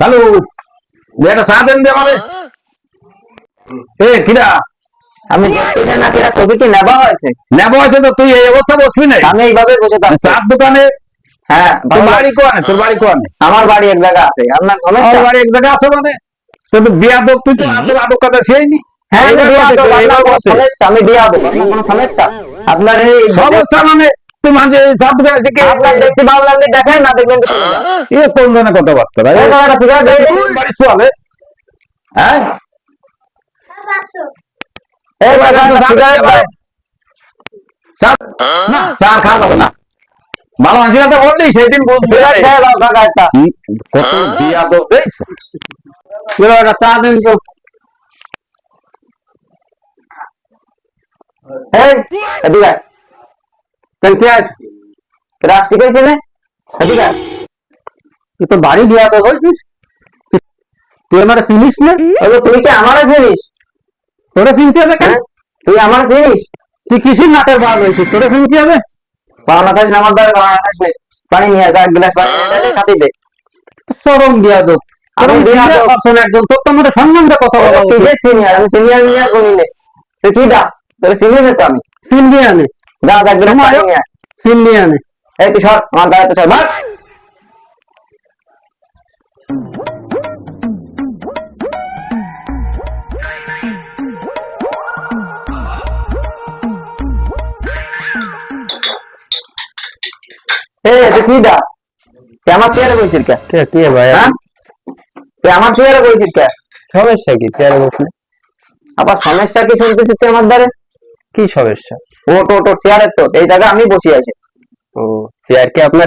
কালু একটা চা দেন দে আমাদের এ কিরা? আমি দেখতে চাই না কিরা ছবি কি নেবা হয়েছে? নেব আছে তো তুই এই অবস্থা বসবি না? আমি এইভাবে বসে থাকছি। চার দোকানে? হ্যাঁ তোর বাড়ি কোয়ানে? তোর বাড়ি কোয়ানে? আমার বাড়ি এক জায়গা আছে। আপনার আমার বাড়ি এক জায়গায় আছে মানে? তো বিয়া দোক তুই তো তোর আদব কথা সেই নি হ্যাঁ আমি বিয়া কোনো। সমস্যা? আমি বিয়া দেবো আপনার কোনো সমস্যা? আপনার এই সমস্যা মানে? মাঝে আপনার দেখতে ভালো লাগলে দেখেন না দেখবেন তো এ কোন ধরনের কথাবার্তা চলে হ্যাঁ। চার খাওয়া যাবে না। ভালো মানুষের কাছে বললি সেদিন বলছি। কত চা দিন তো। এই, কে ঠিক হয়েছে না? তুই তো বাড়ি তো বলছিস তুই- আমার চিনিস না? তুই কি আমার চিনিস? তোরে চিনতে হবে কেন? তুই আমার চিনিস? তুই কিসির নাটের বার হয়েছিস তোরে চিনতে হবে? খাস আমার দ্বারা খাস না। পানি নিয়ে এক গ্লাস পানি নিয়ে খাতি দে। চরম আমি দিয়া দো পারসন একজন তোর তো আমাদের সম্মান দিয়ে কথা বলা তুই যে সিনিয়র আমি সিনিয়র নিয়ে কোনি নে তুই কি দা? তোর চিনি না তো আমি। দিয়ে নিয়ে সিন দিয়ে আনে। এই তুই সর আমার দ্বারা তো সর ভাগ আমার চেয়ারে বসিস কে? কে কে ভাই? তুই আমার চেয়ারে কে? সমস্যা কি? চেয়ারে বসলে? আবার সমস্যা কি শুনতেছিস তুই আমার দ্বারে? কি সমস্যা? ওট ওট ওট চেয়ারের তো এই জায়গায় আমি বসে আছি। ও। চেয়ার কি আপনার?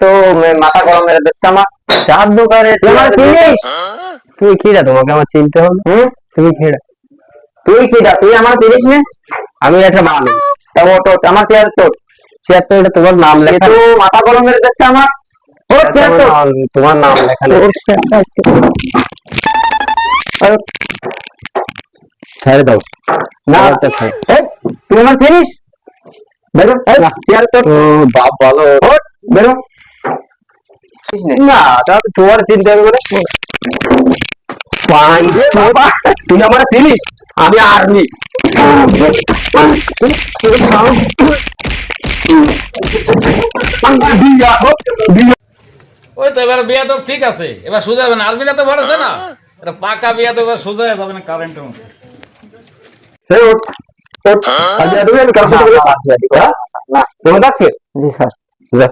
তো মাথা গরম মেরে দিচ্ছে আমার। চার দোকানে তুই চিনিস? তুমি কি রা তোমাকে আমার চিনতে হবে? হুম? তুমি কি রা তুই তুই আমার চিনিস না? আমি একটা মানুষ। তা ওট ওট আমার চেয়ার তো চেয়ার তো এটা তোমার নাম লেখা। কিন্তু মাথা গরম মেরে দিচ্ছে আমার। তো তোমার নাম- লেখা। ছেড়ে দাও। না চেয়ারটা ছেড়ে। এই, তুই আমার চিনিস বেরো চেয়ার তো বাপ ভালো। বেরো। না তাহলে তোমার চিনতে হবে পাঁচ রে বাবা তুই আমার চিনিস? আমি আর্মি। ওই তো এবার বিয়া তো ঠিক আছে। এবার সোজা হবে না আর্মিরা তো ভরেছে না। পাকা বিয়া তো এবার সোজা যাবে না কারেন্টের মতো এই ওঠ ওঠ আজ আমি আমি কারোর সাথে কথা বলছি না তোমার ডাকছে জি স্যার যা